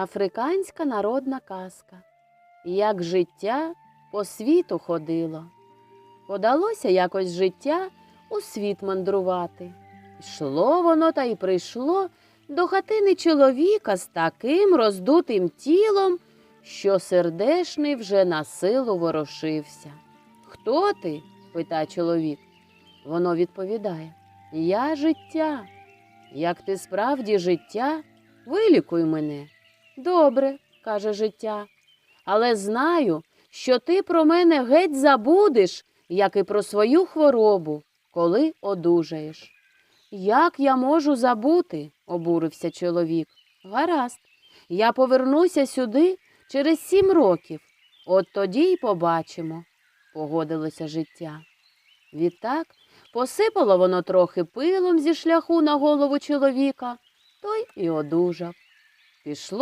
Африканська народна казка. Як життя по світу ходило. Подалося якось життя у світ мандрувати. Йшло воно та й прийшло до хатини чоловіка з таким роздутим тілом, що сердешний вже на силу ворушився. Хто ти? питає чоловік. Воно відповідає: Я життя. Як ти справді життя, вилікуй мене. Добре, каже життя. Але знаю, що ти про мене геть забудеш, як і про свою хворобу, коли одужаєш. Як я можу забути? обурився чоловік. Гаразд, я повернуся сюди через сім років. От тоді й побачимо, погодилося життя. Відтак посипало воно трохи пилом зі шляху на голову чоловіка, той і одужав. Пішло